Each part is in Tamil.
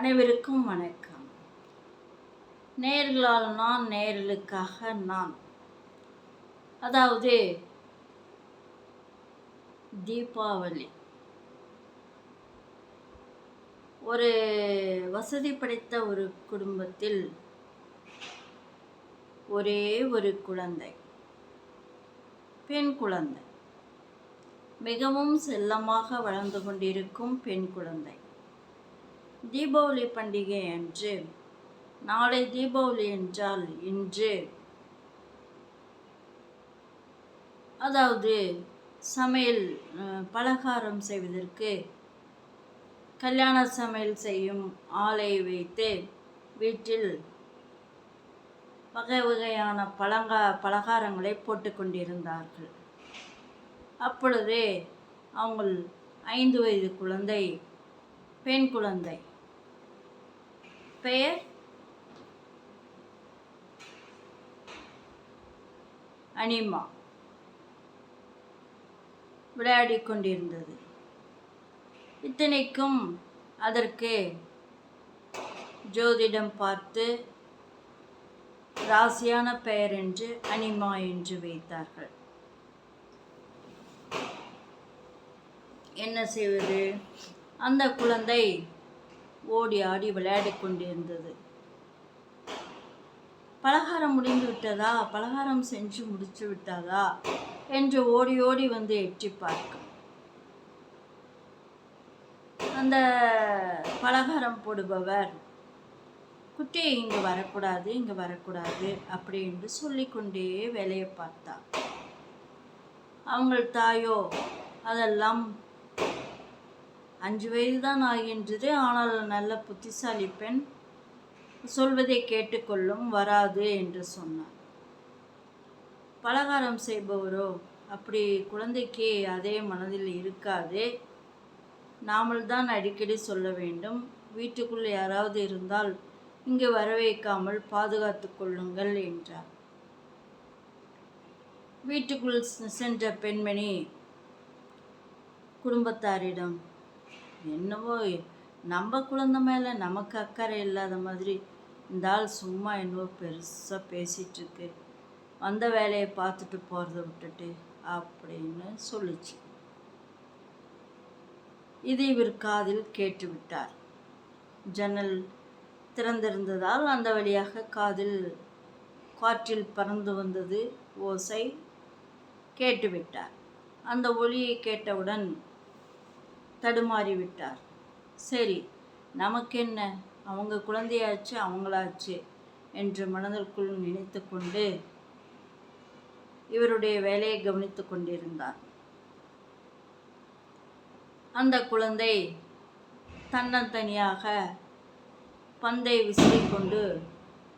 அனைவருக்கும் வணக்கம். நேர்களால் நான் நேர்களுக்காக நான். அதாவது தீபாவளி. ஒரு வசதி படைத்த ஒரு குடும்பத்தில் ஒரே ஒரு குழந்தை பெண் குழந்தை. மிகவும் செல்லமாக வளர்ந்து கொண்டிருக்கும் பெண் குழந்தை. தீபாவளி பண்டிகை அன்று. நாளை தீபாவளி என்றால் இன்று. அதாவது சமையல் பலகாரம் செய்வதற்கு கல்யாண சமையல் செய்யும் ஆளை வைத்து வீட்டில் வகை வகையான பழங்கா பலகாரங்களை போட்டு கொண்டிருந்தார்கள். அப்பொழுதே அவங்கள் ஐந்து வயது குழந்தை பெண் குழந்தை. பெயர் அனிமா. விளையாடிக் கொண்டிருந்தது. இத்தனைக்கும் அதற்கு ஜோதிடம் பார்த்து ராசியான பெயர் என்று அனிமா என்று வைத்தார்கள். என்ன செய்வது? அந்த குழந்தை ஓடி ஆடி விளையாடிக் கொண்டிருந்தது. பலகாரம் முடிந்து விட்டதா? பலகாரம் செஞ்சு முடிச்சு விட்டதா? என்று ஓடி ஓடி வந்து எட்டி பார்க்கும். அந்த பலகாரம் போடுபவர் குட்டி இங்கே வரக்கூடாது இங்கே வரக்கூடாது அப்படி என்று சொல்லிக்கொண்டே வேலையை பார்த்தா அவங்கள் தாயோ அதெல்லாம் அஞ்சு வயதுதான் ஆகின்றது. ஆனால் நல்ல புத்திசாலி பெண் சொல்வதை கேட்டுக்கொள்ளும் வராது என்று சொன்னார். பலகாரம் செய்பவரோ அப்படி குழந்தைக்கு அதே மனதில் இருக்காது. நாமள்தான் அடிக்கடி சொல்ல வேண்டும். வீட்டுக்குள் யாராவது இருந்தால் இங்கு வர வைக்காமல் பாதுகாத்து கொள்ளுங்கள் என்றார். வீட்டுக்குள் சென்ற பெண்மணி குடும்பத்தாரிடம் என்னவோ நம்ம குழந்தை மேலே நமக்கு அக்கறை இல்லாத மாதிரி இந்த ஆள் சும்மா என்னவோ பெருசாக பேசிகிட்ருக்கு வந்த வேலையை பார்த்துட்டு போகிறத விட்டுட்டு அப்படின்னு சொல்லிச்சு. இது இவர் காதில் கேட்டு விட்டார் ஜன்னல் திறந்திருந்ததால் அந்த வழியாக காதில் காற்றில் பறந்து வந்தது ஓசை கேட்டுவிட்டார். அந்த ஒலியை கேட்டவுடன் தடுமாறி விட்டார் சரி நமக்கு என்ன அவங்க குழந்தையாச்சு அவங்களாச்சு என்று மனதிற்குள் நினைத்து கொண்டு இவருடைய வேலையை கவனித்து கொண்டிருந்தார். அந்த குழந்தை தன்னந்தனியாக பந்தை விசிறிக்கொண்டு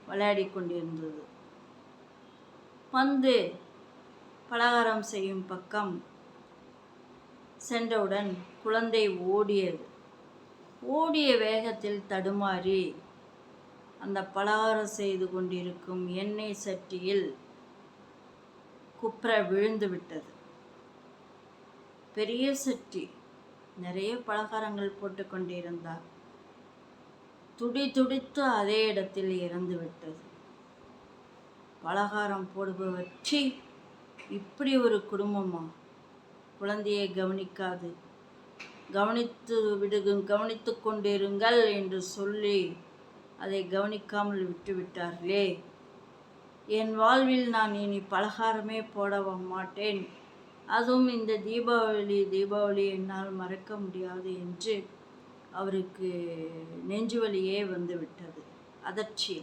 விளையாடி கொண்டிருந்தது. பந்து பலகாரம் செய்யும் பக்கம் சென்றவுடன் குழந்தை ஓடியது. ஓடிய வேகத்தில் தடுமாறி அந்த பலகாரம் செய்து கொண்டிருக்கும் எண்ணெய் சட்டியில் குப்புற விழுந்து விட்டது. பெரிய சட்டி. நிறைய பலகாரங்கள் போட்டு கொண்டிருந்தார். துடி துடித்து அதே இடத்தில் இறந்து விட்டது. பலகாரம் போடுபவர் ச்சீ! இப்படி ஒரு குடும்பமா? குழந்தையை கவனிக்காது. கவனித்து விடுகு கவனித்து கொண்டிருங்கள் என்று சொல்லி அதை கவனிக்காமல் விட்டுவிட்டார்களே என் வாழ்வில் நான் இனி பலகாரமே போட மாட்டேன். அதுவும் இந்த தீபாவளி தீபாவளி என்னால் மறக்க முடியாது என்று அவருக்கு நெஞ்சு வலியே அதர்ச்சி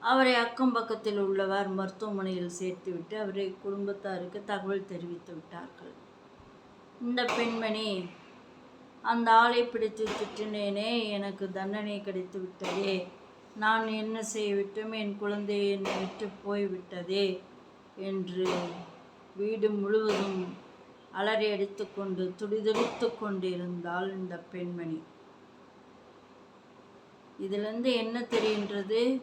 அவரை அக்கம் பக்கத்தில் உள்ளவர் மருத்துவமனையில் சேர்த்துவிட்டு அவரை குடும்பத்தாருக்கு தகவல் தெரிவித்து விட்டார்கள். இந்த பெண்மணி அந்த ஆளை பிடித்து திட்டினேனே எனக்கு தண்டனை கிடைத்து விட்டதே. நான் என்ன செய்யவிட்டும் என் குழந்தை என்னை விட்டு போய்விட்டதே என்று வீடு முழுவதும் அலறி அடித்துக்கொண்டு துடிதுடித்து கொண்டிருந்தாள் இந்த பெண்மணி. இதிலிருந்து என்ன தெரிகின்றது?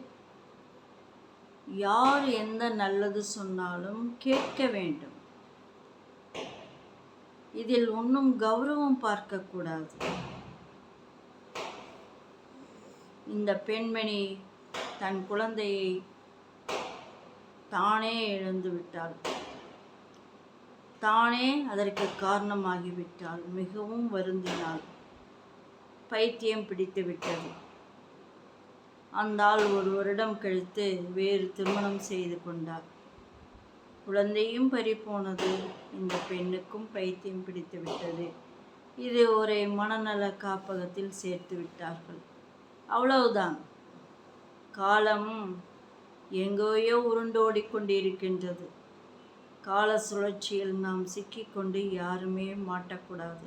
யார் எந்த நல்லது சொன்னாலும் கேட்க வேண்டும். இதில் ஒன்றும் கௌரவம் பார்க்கக்கூடாது. இந்த பெண்மணி தன் குழந்தையை தானே இழந்து விட்டாள். தானே அதற்கு காரணமாகிவிட்டாள் மிகவும் வருந்தினாள். பைத்தியம் பிடித்து விட்டது. அந்த ஆள் ஒரு வருடம் கழித்து வேறு திருமணம் செய்து கொண்டார். குழந்தையும் பறிபோனது. இந்த பெண்ணுக்கும் பைத்தியம் பிடித்து விட்டது. இது ஒரு மனநல காப்பகத்தில் சேர்த்து விட்டார்கள். அவ்வளவுதான். காலம் எங்கேயோ உருண்டோடி கொண்டிருக்கின்றது. கால சுழற்சியில் நாம் சிக்கிக்கொண்டு யாருமே மாட்டக்கூடாது.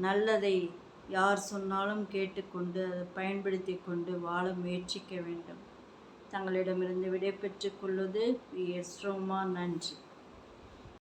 நல்லதை யார் சொன்னாலும் கேட்டுக்கொண்டு அதை பயன்படுத்தி கொண்டு வாழ முயற்சிக்க வேண்டும். தங்களிடமிருந்து விடைபெற்றுக் கொள்வது எஸ் ரோமா நன்றி.